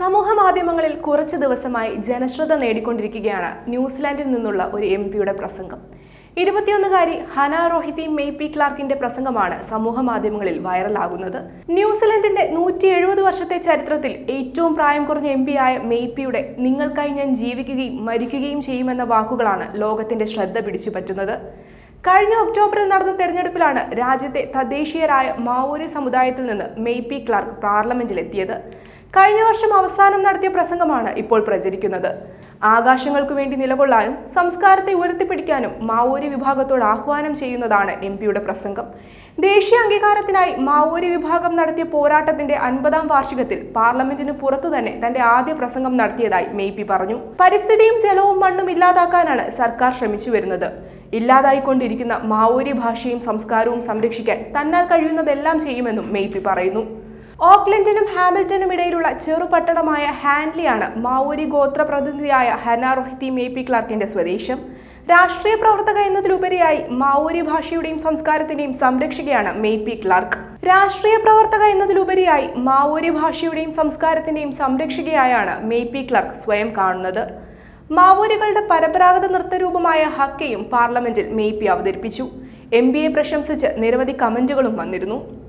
മാധ്യമങ്ങളിൽ കുറച്ച് ദിവസമായി ജനശ്രദ്ധ നേടിക്കൊണ്ടിരിക്കുകയാണ് ന്യൂസിലാൻഡിൽ നിന്നുള്ള ഒരു എം പിയുടെ പ്രസംഗം. ഇരുപത്തിയൊന്നുകാരി ഹന റോഹിതി മെയ് പി ക്ലാർക്കിന്റെ പ്രസംഗമാണ് സമൂഹ മാധ്യമങ്ങളിൽ വൈറലാകുന്നത്. ന്യൂസിലൻഡിന്റെ നൂറ്റി എഴുപത് വർഷത്തെ ചരിത്രത്തിൽ ഏറ്റവും പ്രായം കുറഞ്ഞ എം പിയായ മെയ് പിയുടെ നിങ്ങൾക്കായി ഞാൻ ജീവിക്കുകയും മരിക്കുകയും ചെയ്യുമെന്ന വാക്കുകളാണ് ലോകത്തിന്റെ ശ്രദ്ധ പിടിച്ചുപറ്റുന്നത്. കഴിഞ്ഞ ഒക്ടോബറിൽ നടന്ന തെരഞ്ഞെടുപ്പിലാണ് രാജ്യത്തെ തദ്ദേശീയരായ മാവോരി സമുദായത്തിൽ നിന്ന് മെയ് പി ക്ലാർക്ക് പാർലമെന്റിലെത്തിയത്. കഴിഞ്ഞ വർഷം അവസാനം നടത്തിയ പ്രസംഗമാണ് ഇപ്പോൾ പ്രചരിക്കുന്നത്. ആകാശങ്ങൾക്കു വേണ്ടി നിലകൊള്ളാനും സംസ്കാരത്തെ ഉയർത്തിപ്പിടിക്കാനും മാവോരി വിഭാഗത്തോട് ആഹ്വാനം ചെയ്യുന്നതാണ് എം പിയുടെ പ്രസംഗം. ദേശീയ അംഗീകാരത്തിനായി മാവോരി വിഭാഗം നടത്തിയ പോരാട്ടത്തിന്റെ അൻപതാം വാർഷികത്തിൽ പാർലമെന്റിന് പുറത്തു തന്നെ തന്റെ ആദ്യ പ്രസംഗം നടത്തിയതായി മെയ് പി പറഞ്ഞു. പരിസ്ഥിതിയും ജലവും മണ്ണും ഇല്ലാതാക്കാനാണ് സർക്കാർ ശ്രമിച്ചു വരുന്നത്. ഇല്ലാതായിക്കൊണ്ടിരിക്കുന്ന മാവോരി ഭാഷയും സംസ്കാരവും സംരക്ഷിക്കാൻ തന്നാൽ കഴിയുന്നതെല്ലാം ചെയ്യുമെന്നും മെയ്പി പറയുന്നു. ഓക്ലൻഡിനും ഹാമിൽട്ടനും ഇടയിലുള്ള ചെറുപട്ടണമായ ഹാൻലിയാണ് മാവോരി ഗോത്ര പ്രതിനിധിയായ ഹന റൊഹിത്തി മേ പി ക്ലാർക്കിന്റെ സ്വദേശം. രാഷ്ട്രീയ പ്രവർത്തക എന്നതിലുപരിയായി മാവോരി ഭാഷയുടെയും സംസ്കാരത്തിന്റെയും സംരക്ഷകയാണ് മേ പി ക്ലാർക്ക്. രാഷ്ട്രീയ പ്രവർത്തക എന്നതിലുപരിയായി മാവോരി ഭാഷയുടെയും സംസ്കാരത്തിന്റെയും സംരക്ഷകയായാണ് മേ പി ക്ലാർക്ക് സ്വയം കാണുന്നത്. മാവോരികളുടെ പരമ്പരാഗത നൃത്തരൂപമായ ഹക്കയും പാർലമെന്റിൽ മെയ് പി അവതരിപ്പിച്ചു. എം ബി എ പ്രശംസിച്ച് നിരവധി കമന്റുകളും വന്നിരുന്നു.